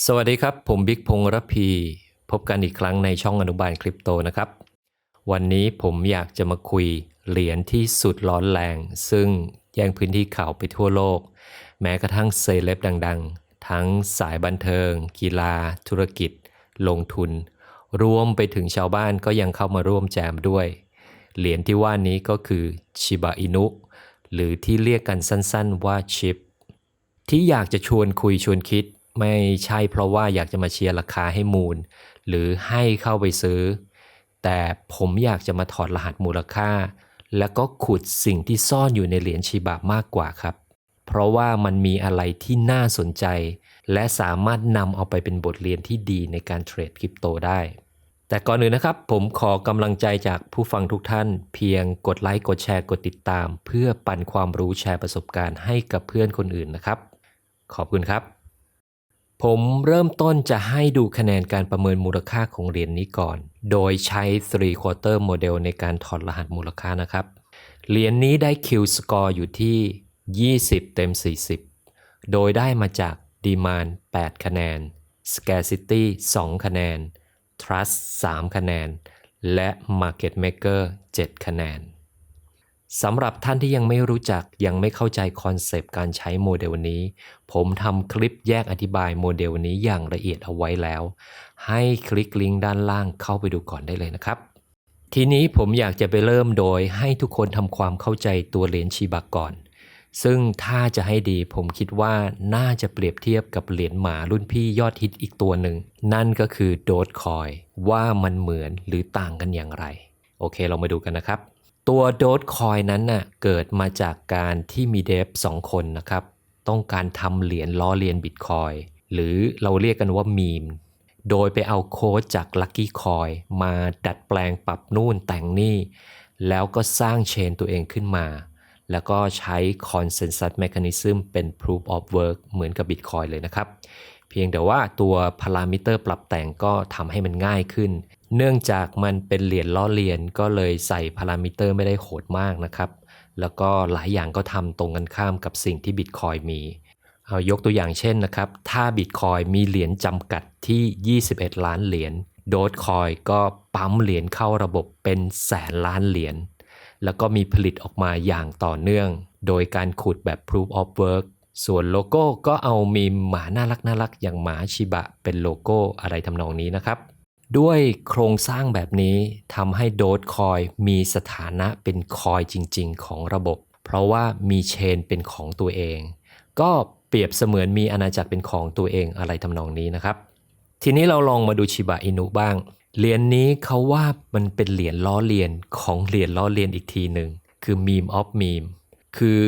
สวัสดีครับ ผมบิ๊กพงษ์รพี พบกันอีกครั้งในช่องอนุบาลคริปโตนะครับ วันนี้ผมอยากจะมาคุยเหรียญที่สุดร้อนแรง ซึ่งแย่งพื้นที่ข่าวไปทั่วโลก แม้กระทั่งเซเลบดังๆ ทั้งสายบันเทิง กีฬา ธุรกิจ ลงทุน รวมไปถึงชาวบ้านก็ยังเข้ามาร่วมแจมด้วย เหรียญที่ว่านี้ก็คือชิบะอินุหรือที่เรียกกันสั้นๆว่าชิป ที่อยากจะชวนคุยชวนคิด ไม่ใช่เพราะว่าอยากจะมาเชียร์ราคาให้มูล หรือให้เข้าไปซื้อ แต่ผมอยากจะมาถอดรหัสมูลค่า แล้วก็ขุดสิ่งที่ซ่อนอยู่ในเหรียญชิบะมากกว่าครับ เพราะว่ามันมีอะไรที่น่าสนใจ และสามารถนำเอาไปเป็นบทเรียนที่ดีในการเทรดคริปโตได้ แต่ก่อนอื่นนะครับ ผมขอกำลังใจจากผู้ฟังทุกท่าน เพียงกดไลค์กดแชร์กดติดตาม เพื่อปั่นความรู้แชร์ประสบการณ์ให้กับเพื่อนคนอื่นนะครับ ขอบคุณครับ ผมเริ่มต้นจะให้ดูคะแนนการประเมินมูลค่าของเหรียญนี้ก่อน โดยใช้3 quarter model ในการถอดรหัสมูลค่านะครับ เหรียญนี้ได้ Q score อยู่ที่ 20 เต็ม 40 โดยได้มาจาก Demand 8 คะแนน Scarcity 2 คะแนน Trust 3 คะแนน และ Market Maker 7 คะแนน สำหรับท่านที่ยังไม่รู้จักยังไม่เข้าใจคอนเซปต์การใช้โมเดลนี้ ผมทำคลิปแยกอธิบายโมเดลนี้อย่างละเอียดเอาไว้แล้ว ให้คลิกลิงก์ด้านล่างเข้าไปดูก่อนได้เลยนะครับ ทีนี้ผมอยากจะไปเริ่มโดยให้ทุกคนทำความเข้าใจตัวเหรียญชีบะก่อน ซึ่งถ้าจะให้ดีผมคิดว่าน่าจะเปรียบเทียบกับเหรียญหมารุ่นพี่ยอดฮิตอีกตัวหนึ่ง นั่นก็คือโดดคอยว่ามันเหมือนหรือต่างกันอย่างไร โอเคเรามาดูกันนะครับ ตัวโดดคอยนั้นน่ะเกิดมาจากการที่มีเดฟสองคนนะครับ ต้องการทำเหรียญล้อเลียนบิตคอยหรือเราเรียกกันว่ามีม โดยไปเอาโค้ดจาก Lucky Coin มาดัดแปลงปรับนู่นแต่งนี่ แล้วก็สร้างเชนตัวเองขึ้นมา แล้วก็ใช้ Consensus Mechanism เป็น Proof of Work เหมือนกับ Bitcoin เลยนะครับ เพียงแต่ว่าตัวพารามิเตอร์ปรับแต่งก็ทำให้มันง่ายขึ้น เนื่องจากมันเป็นเหรียญล้อเลียนก็เลยใส่พารามิเตอร์ไม่ได้โหดมากนะครับ แล้วก็หลายอย่างก็ทำตรงกันข้ามกับสิ่งที่ Bitcoin มีเอายกตัวอย่างเช่นนะครับ ถ้า Bitcoin มีเหรียญจำกัดที่ 21 ล้านเหรียญโดดคอยก็ปั๊มเหรียญเข้าระบบเป็นแสนล้านเหรียญแล้วก็มีผลิตออกมาอย่างต่อเนื่อง โดยการขุดแบบ proof of work ส่วนโลโก้ก็เอามีหมาน่ารักน่ารักอย่างหมาชิบะเป็นโลโก้อะไรทำนองนี้นะครับ ด้วยโครงสร้างแบบนี้ทำให้โดดคอยมีสถานะเป็นคอยจริง ๆ ของระบบ เพราะว่ามีเชนเป็นของตัวเอง ก็เปรียบเสมือนมีอาณาจักรเป็นของตัวเองอะไรทำนองนี้นะครับ ทีนี้เราลองมาดูชิบะอินุบ้าง เหรียญนนี้เขาว่ามันเป็นเหรียญล้อเลียนของเหรียญล้อเลียนอีกทีหนึ่งคือ meme of meme คือ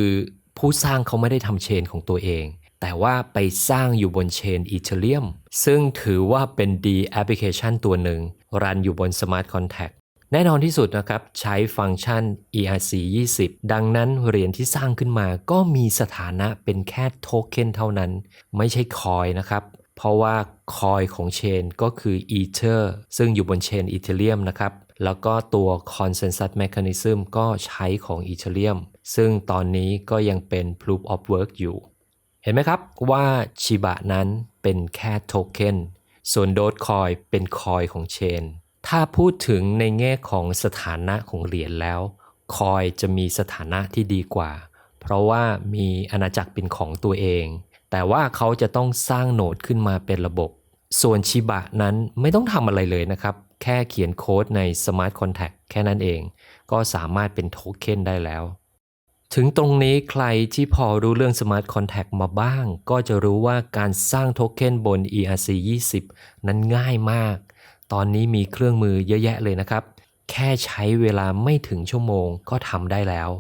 ผู้สร้างเขาไม่ได้ทำเชนของตัวเอง แต่ว่าไปสร้างอยู่บนเชนอีเทเรียมซึ่งถือว่าเป็นดีแอปพลิเคชันตัวหนึ่ง รันอยู่บน Smart Contract แน่นอนที่สุดนะครับ ใช้ฟังก์ชัน ERC20 ดังนั้นเหรียญที่สร้างขึ้นมาก็มีสถานะเป็นแค่โทเค็นเท่านั้น ไม่ใช่คอยนะครับ เพราะว่าคอยของเชนก็คือ Ether ซึ่งอยู่บนเชน Ethereum นะครับ แล้วก็ตัว Consensus Mechanism ก็ใช้ของ Ethereum ซึ่งตอนนี้ก็ยังเป็น Proof of Work อยู่ เห็นไหมครับว่าชิบะนั้นเป็นแค่โทเค็นส่วนโดดคอยเป็นคอยของเชน ถ้าพูดถึงในแง่ของสถานะของเหรียญแล้ว คอยจะมีสถานะที่ดีกว่า เพราะว่ามีอาณาจักรเป็นของตัวเอง แต่ว่าเขาจะต้องสร้างโหนดขึ้นมาเป็นระบบ ส่วนชิบะนั้นไม่ต้องทำอะไรเลยนะครับ แค่เขียนโค้ดใน Smart Contract แค่นั้นเอง ก็สามารถเป็นโทเค็นได้แล้ว ถึงตรงนี้ใครที่พอรู้เรื่อง Smart Contract มาบ้าง ก็จะรู้ว่าการสร้างโทเค็นบน ERC20 นั้นง่ายมาก ตอนนี้มีเครื่องมือเยอะแยะเลยนะครับ แค่ใช้เวลาไม่ถึงชั่วโมงก็ทำได้แล้ว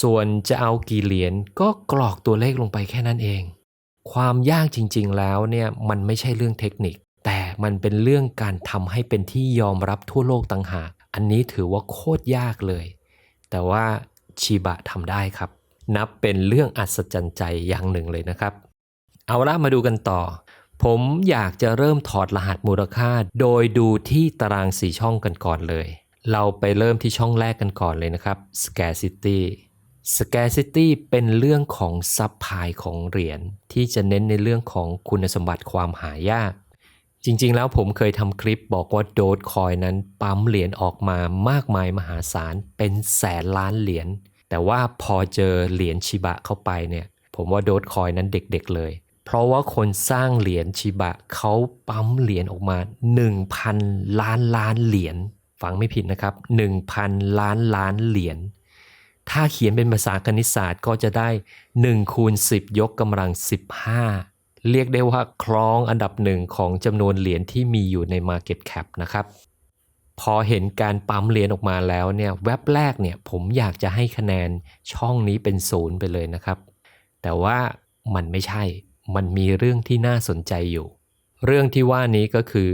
ส่วนจะเอากี่เหรียญก็กรอกตัวเลขลงไปแค่นั้นเอง ความยากจริง ๆ แล้วเนี่ยมันไม่ใช่เรื่องเทคนิค แต่มันเป็นเรื่องการทำให้เป็นที่ยอมรับทั่วโลกต่างหาก อันนี้ถือว่าโคตรยากเลย แต่ว่า ชิบะทำได้ครับ นับเป็นเรื่องอัศจรรย์ใจอย่างหนึ่งเลยนะครับ เอาละมาดูกันต่อ ผมอยากจะเริ่มถอดรหัสมูลค่า โดยดูที่ตารางสีช่องกันก่อนเลย เราไปเริ่มที่ช่องแรกกันก่อนเลยนะครับ scarcity scarcity เป็นเรื่องของซับพลายของเหรียญที่จะเน้นในเรื่องของคุณสมบัติความหายาก จริงๆ แล้วผมเคยทำคลิปบอกว่าโดดคอยนั้นปั๊มเหรียญออกมามากมายมหาศาลเป็นแสนล้านเหรียญแต่ว่าพอเจอเหรียญชิบะเข้าไปเนี่ย ผมว่าโดดคอยนั้นเด็กๆเลย เพราะว่าคนสร้างเหรียญชิบะเขาปั๊มเหรียญออกมา 1,000 ล้านล้านเหรียญฟังไม่ผิดนะครับ 1,000 ล้านล้านเหรียญถ้าเขียนเป็นภาษาคณิตศาสตร์ก็จะได้1คูณ10 ยกกำลัง 15 เรียกได้ว่าครองอันดับหนึ่งของจำนวนเหรียญที่มีอยู่ใน Market Cap นะครับ พอเห็นการปั๊มเหรียญออกมาแล้วเนี่ยแว็บแรกเนี่ยผมอยากจะให้คะแนนช่องนี้เป็นศูนย์ไปเลยนะครับ แต่ว่ามันไม่ใช่ มันมีเรื่องที่น่าสนใจอยู่ เรื่องที่ว่านี้ก็คือ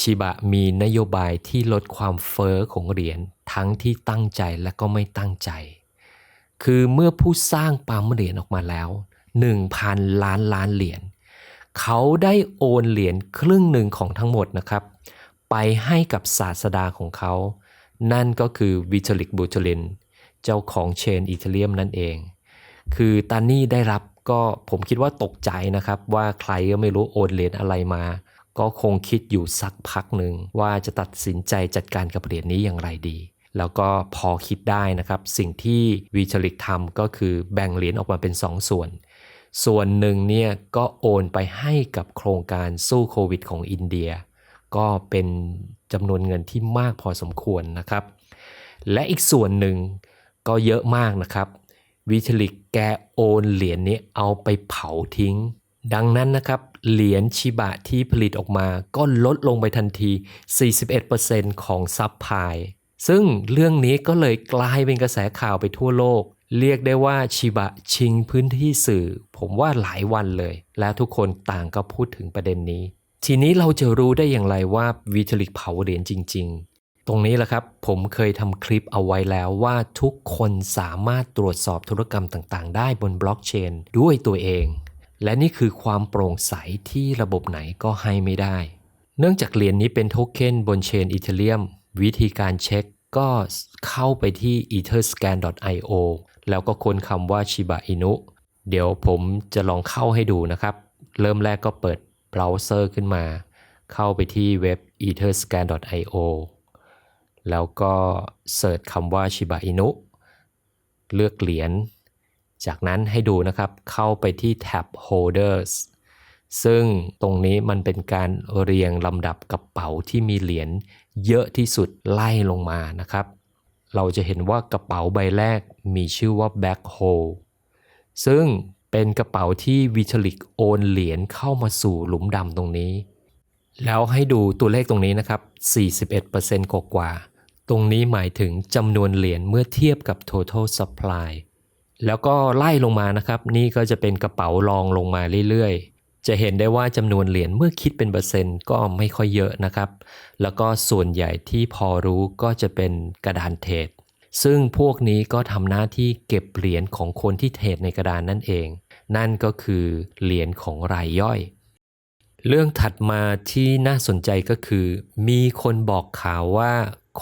ชิบะมีนโยบายที่ลดความเฟอ้อของเหรียญทั้งที่ตั้งใจและก็ไม่ตั้งใจ คือเมื่อผู้สร้างปั๊มเหรียญออกมาแล้ว 1,000 ล้านล้านเหรียญ เขาได้โอนเหรียญครึ่งหนึ่งของทั้งหมดนะครับ ไปให้กับศาสดาของเขา นั่นก็คือวิทลิกบูชลิน เจ้าของเชนอีเทเรียมนั่นเอง คือตานี่ได้รับก็ผมคิดว่าตกใจนะครับ ว่าใครก็ไม่รู้โอนเหรียญอะไรมา ก็คงคิดอยู่สักพักหนึ่งว่าจะตัดสินใจจัดการกับเหรียญนี้อย่างไรดีแล้วก็พอคิดได้นะครับ สิ่งที่วิชลิกทำก็คือแบ่งเหรียญออกมาเป็น 2ส่วน ส่วนหนึ่งเนี่ยก็โอนไปให้กับโครงการสู้โควิดของอินเดีย ก็เป็นจำนวนเงินที่มากพอสมควรนะครับ และอีกส่วนหนึ่งก็เยอะมากนะครับ วิทลิกแกโอนเหรียญนี้เอาไปเผาทิ้ง ดังนั้นนะครับ เหรียญชิบะที่ผลิตออกมาก็ลดลงไปทันที 41%ของซับพลายซึ่งเรื่องนี้ก็เลยกลายเป็นกระแสข่าวไปทั่วโลก เรียกได้ว่าชิบะชิงพื้นที่สื่อ ผมว่าหลายวันเลย และทุกคนต่างก็พูดถึงประเด็นนี้ ทีนี้เราจะรู้ได้อย่างไรว่าวิทลิกเผาเหรียญจริง ๆ ตรงนี้แหละครับ ผมเคยทำคลิปเอาไว้แล้วว่าทุกคนสามารถตรวจสอบธุรกรรมต่างๆ ได้บนบล็อกเชนด้วยตัวเอง และนี่คือความโปร่งใสที่ระบบไหนก็ให้ไม่ได้ เนื่องจากเหรียญนนี้เป็นโทเค็นบนเชนอีเทเรียมวิธีการเช็คก็เข้าไปที่ etherscan.io แล้วก็ค้นคำว่า Shiba Inu เดี๋ยวผมจะลองเข้าให้ดูนะครับ เริ่มแรกก็เปิดเบราว์เซอร์ขึ้นมา เข้าไปที่เว็บ etherscan.io แล้วก็เสิร์ชคำว่า Shiba Inu เลือกเหรียญ จากนั้นให้ดูนะครับ เข้าไปที่แท็บ Holders ซึ่งตรงนี้มันเป็นการเรียงลำดับกระเป๋าที่มีเหรียญเยอะที่สุดไล่ลงมานะครับ เราจะเห็นว่ากระเป๋าใบแรกมีชื่อว่า Black Hole ซึ่งเป็นกระเป๋าที่วิชลิกโอนเหรียญเข้ามาสู่หลุมดำตรงนี้ แล้วให้ดูตัวเลขตรงนี้นะครับ 41%กว่าๆตรงนี้หมายถึงจำนวนเหรียญเมื่อเทียบกับ total supply แล้วก็ไล่ลงมานะครับ นี่ก็จะเป็นกระเป๋ารองลงมาเรื่อยๆ จะเห็นได้ว่าจำนวนเหรียญเมื่อคิดเป็นเปอร์เซ็นต์ก็ไม่ค่อยเยอะนะครับ แล้วก็ส่วนใหญ่ที่พอรู้ก็จะเป็นกระดานเทรดซึ่งพวกนี้ก็ทำหน้าที่เก็บเหรียญของคนที่เทรดในกระดานนั่นเอง นั่นก็คือเหรียญของรายย่อย เรื่องถัดมาที่น่าสนใจก็คือ มีคนบอกข่าวว่า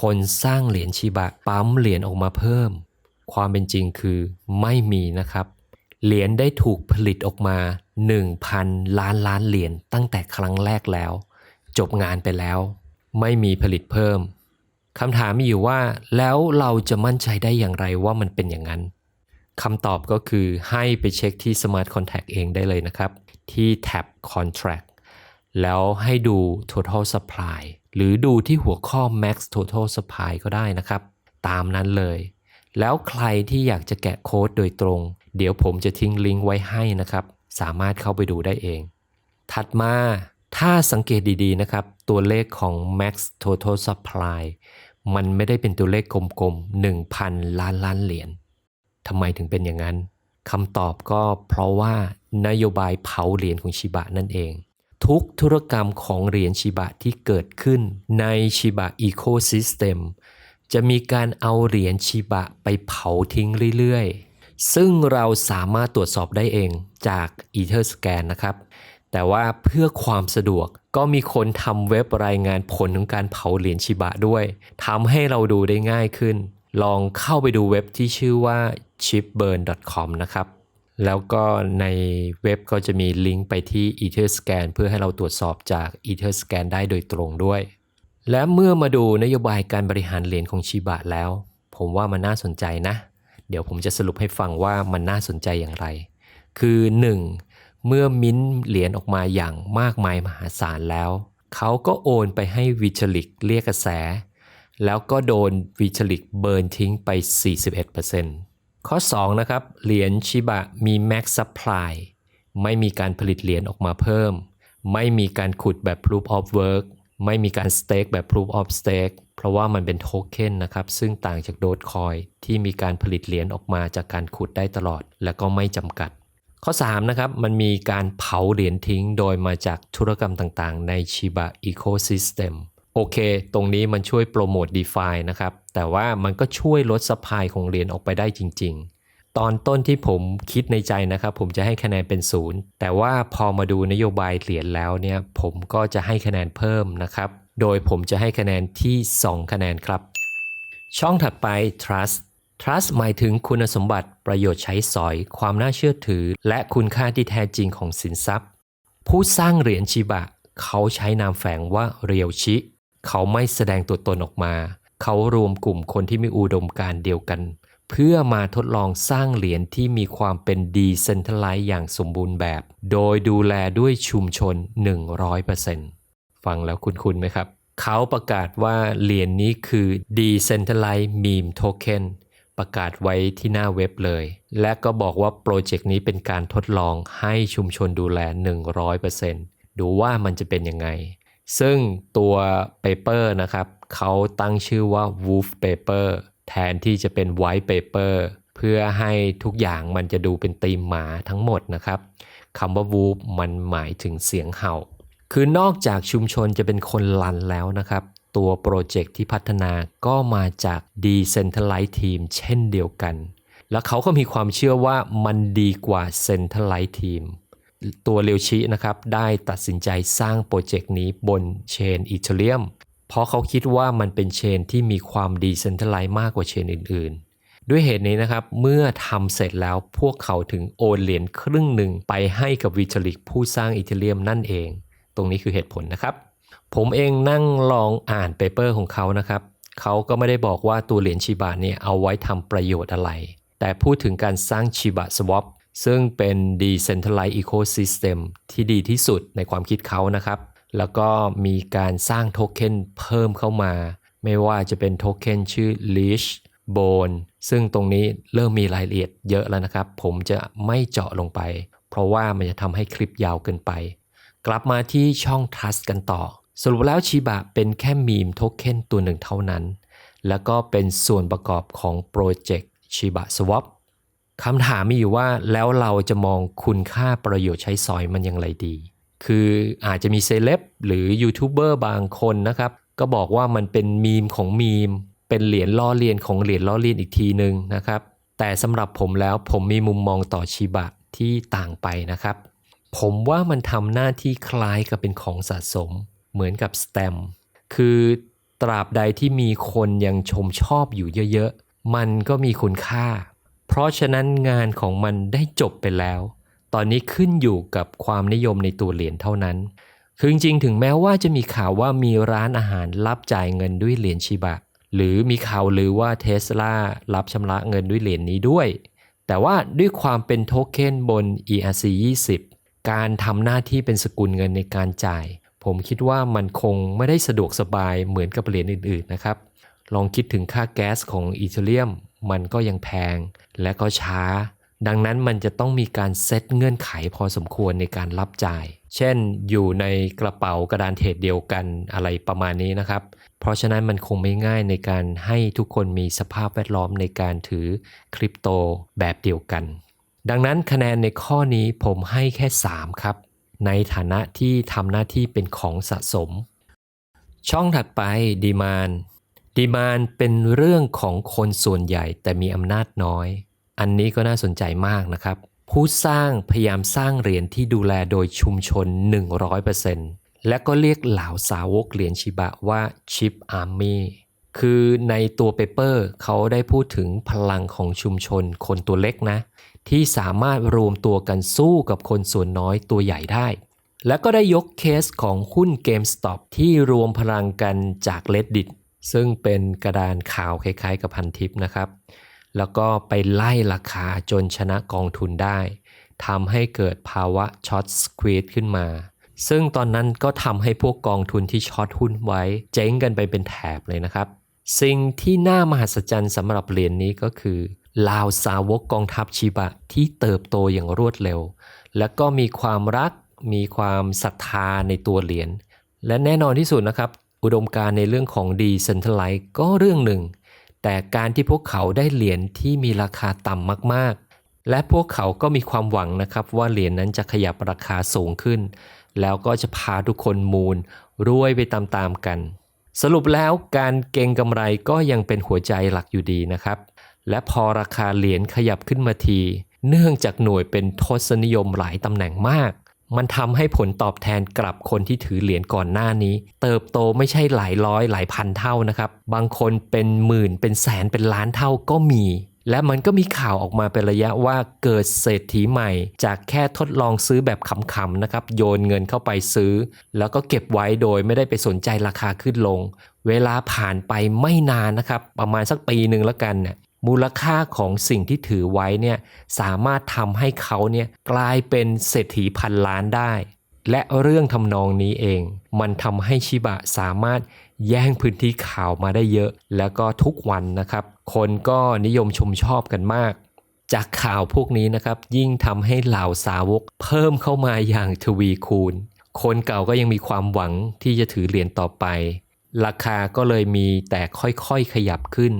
คนสร้างเหรียญชิบะปั๊มเหรียญออกมาเพิ่ม ความเป็นจริงคือไม่มีนะครับ เหรียญได้ถูกผลิตออกมา 1,000 ล้านล้านเหรียญตั้งแต่ครั้งแรกแล้ว จบงานไปแล้ว ไม่มีผลิตเพิ่มคำถามมีอยู่ว่า แล้วเราจะมั่นใจได้อย่างไรว่ามันเป็นอย่างนั้นคำตอบก็คือให้ไปเช็คที่ Smart Contract เองได้เลยนะครับ ที่แท็บ Contract แล้วให้ดู total supply หรือดูที่หัวข้อ max total supply ก็ได้นะครับ ตามนั้นเลย แล้วใครที่อยากจะแกะโค้ดโดยตรง เดี๋ยวผมจะทิ้งลิงก์ไว้ให้นะครับ สามารถเข้าไปดูได้เอง ถัดมาถ้าสังเกตดีๆนะครับ ตัวเลขของ max total supply มันไม่ได้เป็นตัวเลขกลมๆ 1,000 ล้านล้านเหรียญทำไมถึงเป็นอย่างนั้นคำตอบก็เพราะว่านโยบายเผาเหรียญของชิบะนั่นเอง ทุกธุรกรรมของเหรียญชิบะที่เกิดขึ้นในชิบะอีโคซิสเต็มจะมีการเอาเหรียญชิบะไปเผาทิ้งเรื่อยๆ ซึ่งเราสามารถตรวจสอบได้เองจาก Etherscan นะครับ แต่ว่าเพื่อความสะดวกก็มีคนทำเว็บรายงานผลของการเผาเหรียญชิบะด้วยทำให้เราดูได้ง่ายขึ้น ลองเข้าไปดูเว็บที่ชื่อว่า chipburn.com นะครับ แล้วก็ในเว็บก็จะมีลิงก์ไปที่ Etherscan เพื่อให้เราตรวจสอบจาก Etherscan ได้โดยตรงด้วย และเมื่อมาดูนโยบายการบริหารเหรียญของชิบะแล้ว ผมว่ามันน่าสนใจนะ เดี๋ยวผมจะสรุปให้ฟังว่ามันน่าสนใจอย่างไร คือ 1. เมื่อมิ้นท์เหรียญออกมาอย่างมากมายมหาศาลแล้ว เขาก็โอนไปให้วิชลิกเรียกกระแส แล้วก็โดนวิชลิกเบิร์นทิ้งไป 41%ข้อ 2 นะครับ เหรียญชิบะมี Max Supply ไม่มีการผลิตเหรียญออกมาเพิ่ม ไม่มีการขุดแบบ Proof of Work ไม่มีการ Stake แบบ Proof of Stake เพราะว่ามันเป็นโทเค็นนะครับ ซึ่งต่างจากโดดคอยที่มีการผลิตเหรียญออกมาจากการขุดได้ตลอด และก็ไม่จำกัด ข้อ 3 นะครับ มันมีการเผาเหรียญทิ้งโดยมาจากธุรกรรมต่างๆ ใน Shiba Ecosystem โอเค ตรงนี้มันช่วยโปรโมท DeFi นะครับ แต่ว่ามันก็ช่วยลดสปายของเหรียญออกไปได้จริงๆ ตอนต้นที่ผมคิดในใจนะครับ ผมจะให้คะแนนเป็นศูนย์แต่ว่าพอมาดูนโยบายเหรียญแล้วเนี่ยผมก็จะให้คะแนนเพิ่มนะครับ โดยผมจะให้คะแนนที่ 2 คะแนนครับ ช่องถัดไป trust trust หมายถึงคุณสมบัติประโยชน์ใช้สอย ความน่าเชื่อถือ และคุณค่าที่แท้จริงของสินทรัพย์ ผู้สร้างเหรียญชิบะ เขาใช้นามแฝงว่าเรียวชิ เขาไม่แสดงตัวตนออกมา เขารวมกลุ่มคนที่มีอุดมการเดียวกัน เพื่อมาทดลองสร้างเหรียญที่มีความเป็นดีเซนทไลซ์อย่างสมบูรณ์แบบ โดยดูแลด้วยชุมชน 100%ฟังแล้วคุ้นๆไหมครับ เขาประกาศว่าเหรียญนนี้คือ Decentralized Meme Token ประกาศไว้ที่หน้าเว็บเลย และก็บอกว่าโปรเจกต์นี้เป็นการทดลองให้ชุมชนดูแล 100%ดูว่ามันจะเป็นยังไง ซึ่งตัวเปเปอร์นะครับ เขาตั้งชื่อว่า Wolf Paper แทนที่จะเป็น White Paper เพื่อให้ทุกอย่างมันจะดูเป็นตีมหมาทั้งหมดนะครับคำว่า Wolf มันหมายถึงเสียงเห่า คือนอกจากชุมชนจะเป็นคนลันแล้วนะครับ ตัวโปรเจกต์ที่พัฒนาก็มาจาก Decentralized Team เช่นเดียวกัน แล้วเขาก็มีความเชื่อว่ามันดีกว่า Centralized Team ตัวเรียวชินะครับ ได้ตัดสินใจสร้างโปรเจกต์นี้บนเชนอีเทเรียม เพราะเขาคิดว่ามันเป็นเชนที่มีความดีเซนท r a ไลซ์มากกว่าเชนอื่นๆ ด้วยเหตุนี้นะครับ เมื่อทำเสร็จแล้วพวกเขาถึงโอนเหรียญครึ่งหนึ่งไปให้กับวิจลิกผู้สร้างอีเทเรียมนั่นเอง ตรงนี้คือเหตุผลนะครับ ผมเองนั่งลองอ่านเปเปอร์ของเขานะครับเขาก็ไม่ได้บอกว่าตัวเหรียญชิบะเนี่ยเอาไว้ทำประโยชน์อะไร แต่พูดถึงการสร้างชิบะสวอปซึ่งเป็น Decentralized Ecosystem ที่ดีที่สุดในความคิดเขานะครับ แล้วก็มีการสร้างโทเค็นเพิ่มเข้ามา ไม่ว่าจะเป็นโทเค็นชื่อ Leash Bone ซึ่งตรงนี้เริ่มมีรายละเอียดเยอะแล้วนะครับ ผมจะไม่เจาะลงไป เพราะว่ามันจะทำให้คลิปยาวเกินไป กลับมาที่ช่อง Trust กันต่อ สรุปแล้วชิบะเป็นแค่มีมโทเค็นตัวหนึ่งเท่านั้น แล้วก็เป็นส่วนประกอบของโปรเจกต์ชิบะ Swap คำถามมีอยู่ว่าแล้วเราจะมองคุณค่าประโยชน์ใช้สอยมันอย่างไรดี คืออาจจะมีเซเลบหรือยูทูบเบอร์บางคนนะครับ ก็บอกว่ามันเป็นมีมของมีม เป็นเหรียญล้อเลียนของเหรียญล้อเลียนอีกทีหนึ่งนะครับ แต่สำหรับผมแล้วผมมีมุมมองต่อชิบะที่ต่างไปนะครับ ผมว่ามันทำหน้าที่คล้ายกับเป็นของสะสม เหมือนกับสแตมคือตราบใดที่มีคนยังชมชอบอยู่เยอะๆ มันก็มีคุณค่า เพราะฉะนั้นงานของมันได้จบไปแล้ว ตอนนี้ขึ้นอยู่กับความนิยมในตัวเหรียญเท่านั้น คือจริงๆ ถึงแม้ว่าจะมีข่าวว่ามีร้านอาหารรับจ่ายเงินด้วยเหรียญชิบะ หรือมีข่าวหรือว่าเทสลารับชำระเงินด้วยเหรียญนี้ด้วย แต่ว่าด้วยความเป็นโทเค็นบน ERC20 การทำหน้าที่เป็นสกุลเงินในการจ่าย ผมคิดว่ามันคงไม่ได้สะดวกสบายเหมือนกับเหรียญอื่น ๆ นะครับ ลองคิดถึงค่าแก๊สของอีเทเรียม มันก็ยังแพงและก็ช้า ดังนั้นมันจะต้องมีการเซตเงื่อนไขพอสมควรในการรับจ่าย เช่นอยู่ในกระเป๋ากระดานเทรดเดียวกันอะไรประมาณนี้นะครับ เพราะฉะนั้นมันคงไม่ง่ายในการให้ทุกคนมีสภาพแวดล้อมในการถือคริปโตแบบเดียวกัน ดังนั้นคะแนนในข้อนี้ผมให้แค่ 3 ครับ ในฐานะที่ทำหน้าที่เป็นของสะสม ช่องถัดไปดีมานดีมานเป็นเรื่องของคนส่วนใหญ่แต่มีอำนาจน้อย อันนี้ก็น่าสนใจมากนะครับ ผู้สร้างพยายามสร้างเหรียญที่ดูแลโดยชุมชน 100%และก็เรียกเหล่าสาวกเหรียญชิบะว่าชิปอาร์มี่คือในตัวเปเปอร์เขาได้พูดถึงพลังของชุมชนคนตัวเล็กนะ ที่สามารถรวมตัวกันสู้กับคนส่วนน้อยตัวใหญ่ได้ แล้วก็ได้ยกเคสของหุ้น GameStop ที่รวมพลังกันจาก Reddit ซึ่งเป็นกระดานข่าวคล้ายๆกับพันทิปนะครับ แล้วก็ไปไล่ราคาจนชนะกองทุนได้ทำให้เกิดภาวะช็อตสควีดขึ้นมา ซึ่งตอนนั้นก็ทำให้พวกกองทุนที่ช็อตหุ้นไว้ เจ๊งกันไปเป็นแถบเลยนะครับ สิ่งที่น่ามหัศจรรย์สำหรับเหรียญนนี้ก็คือลาวสาวกกองทัพชิบะที่เติบโตอย่างรวดเร็ว แล้วก็มีความรักมีความศรัทธาในตัวเหรียญ และแน่นอนที่สุดนะครับ อุดมการในเรื่องของดีเซนทรัลไลซ์ก็เรื่องหนึ่ง แต่การที่พวกเขาได้เหรียญที่มีราคาต่ำมากๆ และพวกเขาก็มีความหวังนะครับว่าเหรียญนั้นจะขยับราคาสูงขึ้น แล้วก็จะพาทุกคนมูลรวยไปตามๆกัน สรุปแล้วการเก็งกำไรก็ยังเป็นหัวใจหลักอยู่ดีนะครับ และพอราคาเหรียญขยับขึ้นมาที เนื่องจากหน่วยเป็นทศนิยมหลายตำแหน่งมาก มันทำให้ผลตอบแทนกลับคนที่ถือเหรียญก่อนหน้านี้ เติบโตไม่ใช่หลายร้อยหลายพันเท่านะครับ บางคนเป็นหมื่นเป็นแสนเป็นล้านเท่าก็มี และมันก็มีข่าวออกมาเป็นระยะว่าเกิดเศรษฐีใหม่ จากแค่ทดลองซื้อแบบขำๆนะครับ โยนเงินเข้าไปซื้อ แล้วก็เก็บไว้โดยไม่ได้ไปสนใจราคาขึ้นลง เวลาผ่านไปไม่นานนะครับ ประมาณสักปีหนึ่งแล้วกันเนี่ย มูลค่าของสิ่งที่ถือไว้เนี่ยสามารถทำให้เขาเนี่ยกลายเป็นเศรษฐีพันล้านได้ และเรื่องทำนองนี้เอง มันทำให้ชิบะสามารถแย่งพื้นที่ข่าวมาได้เยอะ แล้วก็ทุกวันนะครับ คนก็นิยมชมชอบกันมาก จากข่าวพวกนี้นะครับ ยิ่งทำให้เหล่าสาวก เพิ่มเข้ามาอย่างทวีคูณ คนเก่าก็ยังมีความหวังที่จะถือเหรียญต่อไป ราคาก็เลยมีแต่ค่อยๆขยับขึ้น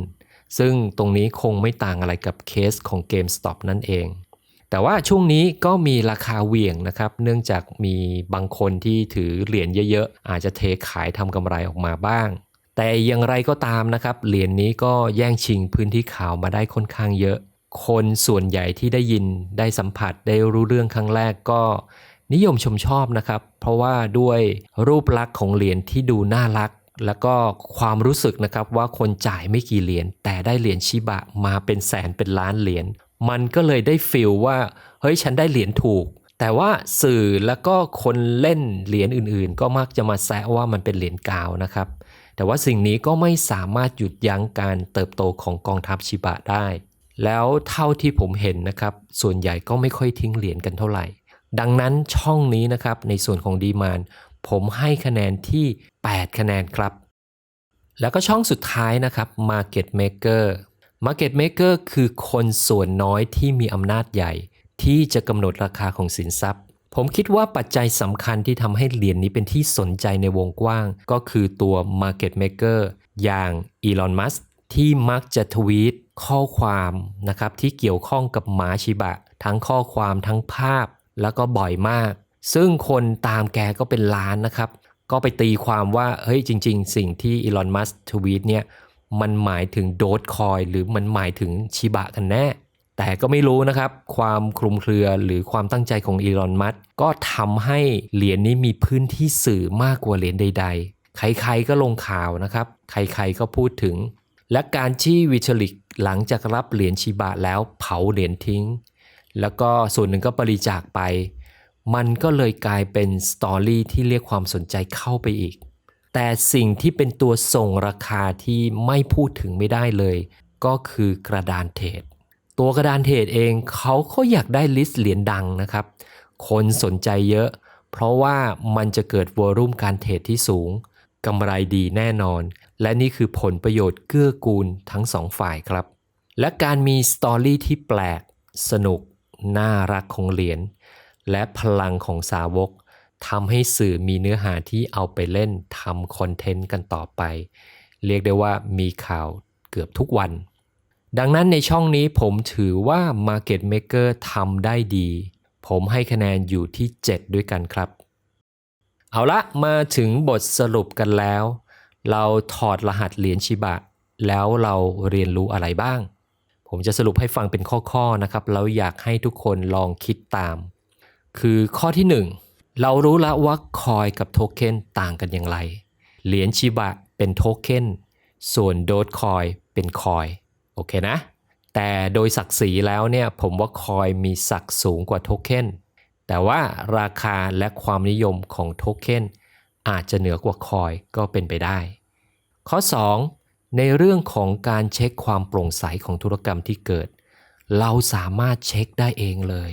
ซึ่งตรงนี้คงไม่ต่างอะไรกับเคสของ GameStop นั่นเอง แต่ว่าช่วงนี้ก็มีราคาเหวี่ยงนะครับ เนื่องจากมีบางคนที่ถือเหรียญเยอะๆ อาจจะเทขายทำกำไรออกมาบ้าง แต่อย่างไรก็ตามนะครับ เหรียญนนี้ก็แย่งชิงพื้นที่ข่าวมาได้ค่อนข้างเยอะ คนส่วนใหญ่ที่ได้ยินได้สัมผัสได้รู้เรื่องครั้งแรกก็นิยมชมชอบนะครับ เพราะว่าด้วยรูปลักษณ์ของเหรียญที่ดูน่ารัก แล้วก็ความรู้สึกนะครับว่าคนจ่ายไม่กี่เหรียญแต่ได้เหรียญชิบะมาเป็นแสนเป็นล้านเหรียญมันก็เลยได้ฟีลว่าเฮ้ยฉันได้เหรียญถูก แต่ว่าสื่อแล้วก็คนเล่นเหรียญอื่นๆ ก็มักจะมาแซะว่ามันเป็นเหรียญกาวนะครับ แต่ว่าสิ่งนี้ก็ไม่สามารถหยุดยั้งการเติบโตของกองทัพชิบะได้ แล้วเท่าที่ผมเห็นนะครับ ส่วนใหญ่ก็ไม่ค่อยทิ้งเหรียญกันเท่าไหร่ ดังนั้นช่องนี้นะครับในส่วนของดีมาน ผมให้คะแนนที่ 8 คะแนนครับ แล้วก็ช่องสุดท้ายนะครับ Market Maker Market Maker คือคนส่วนน้อยที่มีอำนาจใหญ่ ที่จะกำหนดราคาของสินทรัพย์ ผมคิดว่าปัจจัยสำคัญที่ทำให้เหรียญนนี้เป็นที่สนใจในวงกว้าง ก็คือตัว Market Maker อย่างอีลอนมัสที่มักจะทวีตข้อความนะครับที่เกี่ยวข้องกับหมาชิบะ ทั้งข้อความทั้งภาพ แล้วก็บ่อยมาก ซึ่งคนตามแกก็เป็นล้านนะครับ ก็ไปตีความว่า เฮ้ยจริง ๆ สิ่งที่อีลอนมัสทวีตเนี่ยมันหมายถึงโดดคอยหรือมันหมายถึงชิบะกันแน่ แต่ก็ไม่รู้นะครับ ความคลุมเครือหรือความตั้งใจของอีลอนมัสก็ทำให้เหรียญนี้มีพื้นที่สื่อมากกว่าเหรียญใด ๆ ใครๆก็ลงข่าวนะครับ ใครๆก็พูดถึง และการที่วิชลิกหลังจากรับเหรียญชิบะแล้วเผาเหรียญทิ้ง แล้วก็ส่วนหนึ่งก็บริจาคไป มันก็เลยกลายเป็นสตอรี่ที่เรียกความสนใจเข้าไปอีก แต่สิ่งที่เป็นตัวส่งราคาที่ไม่พูดถึงไม่ได้เลย ก็คือกระดานเทรดตัวกระดานเทรดเองเขาก็อยากได้ลิสต์เหรียญดังนะครับ คนสนใจเยอะ เพราะว่ามันจะเกิดวอลุ่มการเทรดที่สูงกำไรดีแน่นอน และนี่คือผลประโยชน์เกื้อกูลทั้งสองฝ่ายครับ และการมีสตอรี่ที่แปลก สนุก น่ารักของเหรียญ และพลังของสาวกทำให้สื่อมีเนื้อหาที่เอาไปเล่นทำคอนเทนต์กันต่อไป เรียกได้ว่ามีข่าวเกือบทุกวัน ดังนั้นในช่องนี้ผมถือว่า Market Maker ทำได้ดี ผมให้คะแนนอยู่ที่ 7 ด้วยกันครับ เอาละมาถึงบทสรุปกันแล้ว เราถอดรหัสเหรียญชิบะ แล้วเราเรียนรู้อะไรบ้าง ผมจะสรุปให้ฟังเป็นข้อๆนะครับ แล้วอยากให้ทุกคนลองคิดตาม คือข้อที่ 1 เรารู้แล้วว่าคอยกับโทเค็นต่างกันอย่างไร เหรียญชิบะเป็นโทเค็นส่วนโด e คอยเป็นคอย โอเคนะ แต่โดยศักดิ์ศรีแล้วเนี่ยผมว่าคอยมีศักดิ์สูงกว่าโทเค็นแต่ว่าราคาและความนิยมของโทเค็นอาจจะเหนือกว่าคอยก็เป็นไปได้ ข้อ 2 ในเรื่องของการเช็คความโปร่งใสของธุรกรรมที่เกิด เราสามารถเช็คได้เองเลย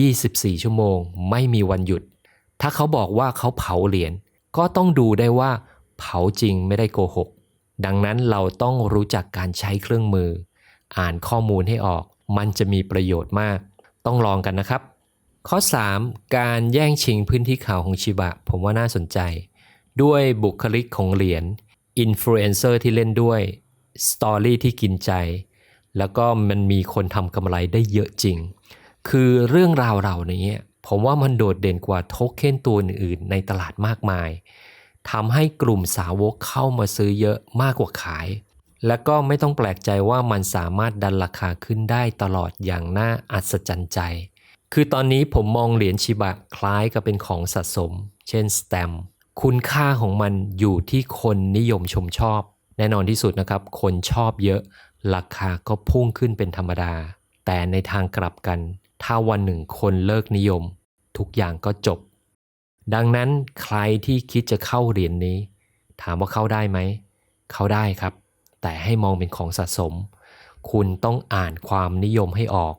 24 ชั่วโมง ไม่มีวันหยุด ถ้าเขาบอกว่าเขาเผาเหรียญก็ต้องดูได้ว่า เผาจริงไม่ได้โกหก ดังนั้นเราต้องรู้จักการใช้เครื่องมือ อ่านข้อมูลให้ออก มันจะมีประโยชน์มาก ต้องลองกันนะครับ ข้อ 3 การแย่งชิงพื้นที่ข่าวของชิบะ ผมว่าน่าสนใจ ด้วยบุคลิกของเหรียญอินฟลูเอนเซอร์ที่เล่นด้วยสตอรี่ที่กินใจ แล้วก็มันมีคนทำกำไรได้เยอะจริง คือเรื่องราวเรานี้ผมว่ามันโดดเด่นกว่าโทเค็นตัวอื่นๆในตลาดมากมายทำให้กลุ่มสาวกเข้ามาซื้อเยอะมากกว่าขาย และก็ไม่ต้องแปลกใจว่ามันสามารถดันราคาขึ้นได้ตลอดอย่างน่าอัศจรรย์ใจ คือตอนนี้ผมมองเหรียญชิบะคล้ายกับเป็นของสะสม เช่นสแตมคุณค่าของมันอยู่ที่คนนิยมชมชอบ แน่นอนที่สุดนะครับ คนชอบเยอะ ราคาก็พุ่งขึ้นเป็นธรรมดา แต่ในทางกลับกัน ถ้าวันหนึ่งคนเลิกนิยม ทุกอย่างก็จบ ดังนั้นใครที่คิดจะเข้าเหรียญนนี้ ถามว่าเข้าได้ไหม เข้าได้ครับ แต่ให้มองเป็นของสะสม คุณต้องอ่านความนิยมให้ออก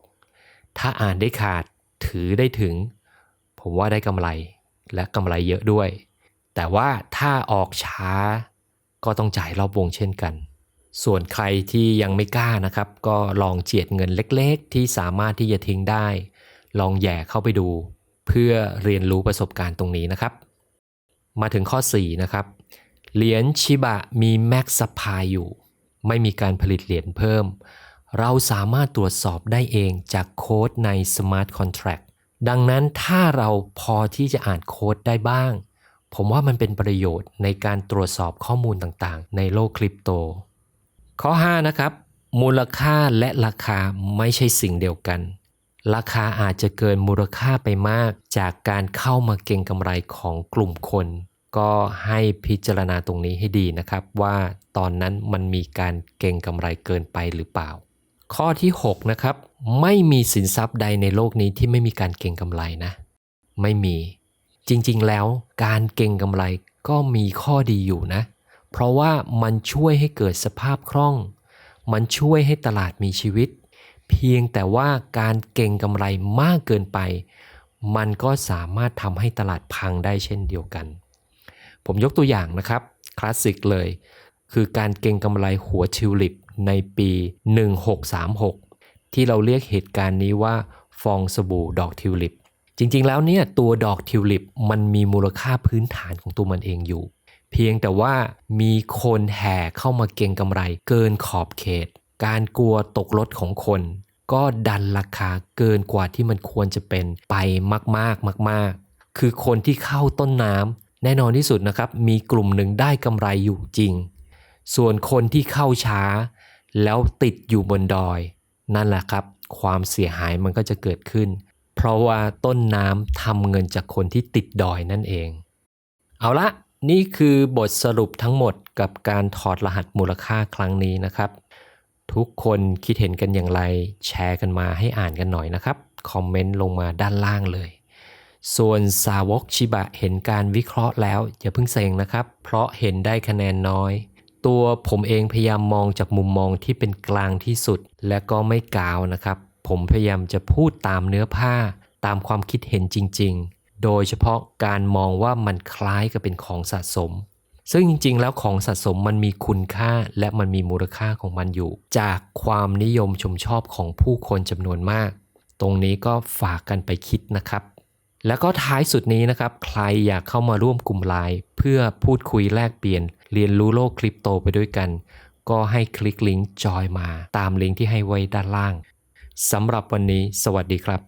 ถ้าอ่านได้ขาดถือได้ถึง ผมว่าได้กำไรและกำไรเยอะด้วย แต่ว่าถ้าออกช้าก็ต้องจ่ายรอบวงเช่นกัน ส่วนใครที่ยังไม่กล้านะครับ ก็ลองเจียดเงินเล็กๆ ที่สามารถที่จะทิ้งได้ ลองแย่เข้าไปดู เพื่อเรียนรู้ประสบการณ์ตรงนี้นะครับ มาถึงข้อ 4 นะครับ เหรียญชิบะมีแม็กซ์สปายอยู่ ไม่มีการผลิตเหรียญเพิ่ม เราสามารถตรวจสอบได้เองจากโค้ดใน Smart Contract ดังนั้นถ้าเราพอที่จะอ่านโค้ดได้บ้าง ผมว่ามันเป็นประโยชน์ในการตรวจสอบข้อมูลต่างๆ ในโลกคริปโต ข้อ 5 นะครับ มูลค่าและราคาไม่ใช่สิ่งเดียวกัน ราคาอาจจะเกินมูลค่าไปมาก จากการเข้ามาเก็งกำไรของกลุ่มคน ก็ให้พิจารณาตรงนี้ให้ดีนะครับ ว่าตอนนั้นมันมีการเก็งกำไรเกินไปหรือเปล่า ข้อที่ 6 นะครับ ไม่มีสินทรัพย์ใดในโลกนี้ที่ไม่มีการเก็งกำไรนะ ไม่มี จริงๆแล้วการเก็งกำไรก็มีข้อดีอยู่นะ เพราะว่ามันช่วยให้เกิดสภาพคล่อง มันช่วยให้ตลาดมีชีวิต เพียงแต่ว่าการเก็งกำไรมากเกินไป มันก็สามารถทำให้ตลาดพังได้เช่นเดียวกัน ผมยกตัวอย่างนะครับ คลาสสิกเลย คือการเก็งกำไรหัวทิวลิปในปี 1636 ที่เราเรียกเหตุการณ์นี้ว่าฟองสบู่ดอกทิวลิป จริงๆแล้วเนี่ยตัวดอกทิวลิปมันมีมูลค่าพื้นฐานของตัวมันเองอยู่ เพียงแต่ว่ามีคนแห่เข้ามาเก็งกำไร เกินขอบเขต การกลัวตกรถของคน ก็ดันราคาเกินกว่าที่มันควรจะเป็นไปมากๆมาก ๆ คือคนที่เข้าต้นน้ำแน่นอนที่สุดนะครับ มีกลุ่มหนึ่งได้กำไรอยู่จริง ส่วนคนที่เข้าช้า แล้วติดอยู่บนดอย นั่นแหละครับ ความเสียหายมันก็จะเกิดขึ้น เพราะว่าต้นน้ำทำเงินจากคนที่ติดดอยนั่นเอง เอาละ นี่คือบทสรุปทั้งหมดกับการถอดรหัสมูลค่าครั้งนี้นะครับ ทุกคนคิดเห็นกันอย่างไร แชร์กันมาให้อ่านกันหน่อยนะครับ คอมเมนต์ลงมาด้านล่างเลย ส่วนสาวกชิบะเห็นการวิเคราะห์แล้ว อย่าเพิ่งเซ็งนะครับ เพราะเห็นได้คะแนนน้อย ตัวผมเองพยายามมองจากมุมมองที่เป็นกลางที่สุด และก็ไม่กาวนะครับ ผมพยายามจะพูดตามเนื้อผ้า ตามความคิดเห็นจริง ๆ โดยเฉพาะการมองว่ามันคล้ายกับเป็นของสะสม ซึ่งจริงๆ แล้วของสะสมมันมีคุณค่าและมันมีมูลค่าของมันอยู่ จากความนิยมชมชอบของผู้คนจำนวนมาก ตรงนี้ก็ฝากกันไปคิดนะครับ แล้วก็ท้ายสุดนี้นะครับ ใครอยากเข้ามาร่วมกลุ่มไลน์เพื่อพูดคุยแลกเปลี่ยน เรียนรู้โลกคริปโตไปด้วยกัน ก็ให้คลิกลิงก์จอยมา ตามลิงก์ที่ให้ไว้ด้านล่างสำหรับวันนี้ สวัสดีครับ